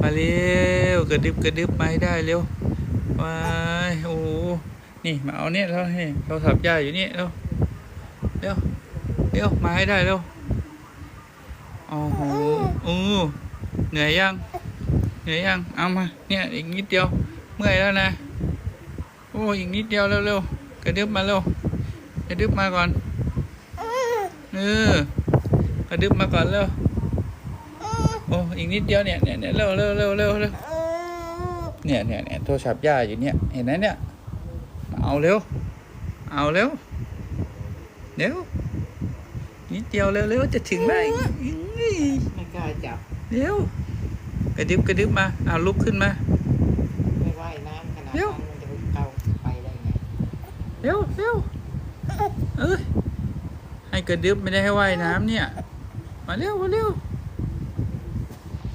มาเร็วกระดึบกระดึบมาให้ได้เร็วว้าโอ้นี่มาเอาเนี่ยแล้วให้เราสับยาอยู่นี่เร็วเร็วเร็วมาให้ได้เร็วโอ้โหโอ้เหนื่อยยังเหนื่อยยังเอามาเนี่ยอีกนิดเดียวเมื่อยแล้วนะโอ้อีกนิดเดียวเร็วเร็วกระดึบมาเร็วกระดึบมาก่อนเออกระดึบมาก่อนเร็ว โอ้อีกนิดเดียวเนี่ยเนี่ยเนี่ยเร็วเร็วเร็วเร็วเร็วเนี่ยเนี่ยเนี่ยโทรศัพท์ย่าอยู่เนี่ยเห็นไหมเนี่ยมาเอาเร็วเอาเร็วเร็วนิดเดียวเร็วเร็วจะถึงแล้วอีกอีกไม่กล้าจับเร็วกระดึบกระดึบมาเอาลุกขึ้นมาไม่ว่ายน้ำขนาดเร็นั้วนมันจะเข้าไปได้ไงเร็วเร็วเอ้ยให้กระดึบไม่ได้ให้ว่ายน้ำเนี่ยมาเร็วมาเร็ว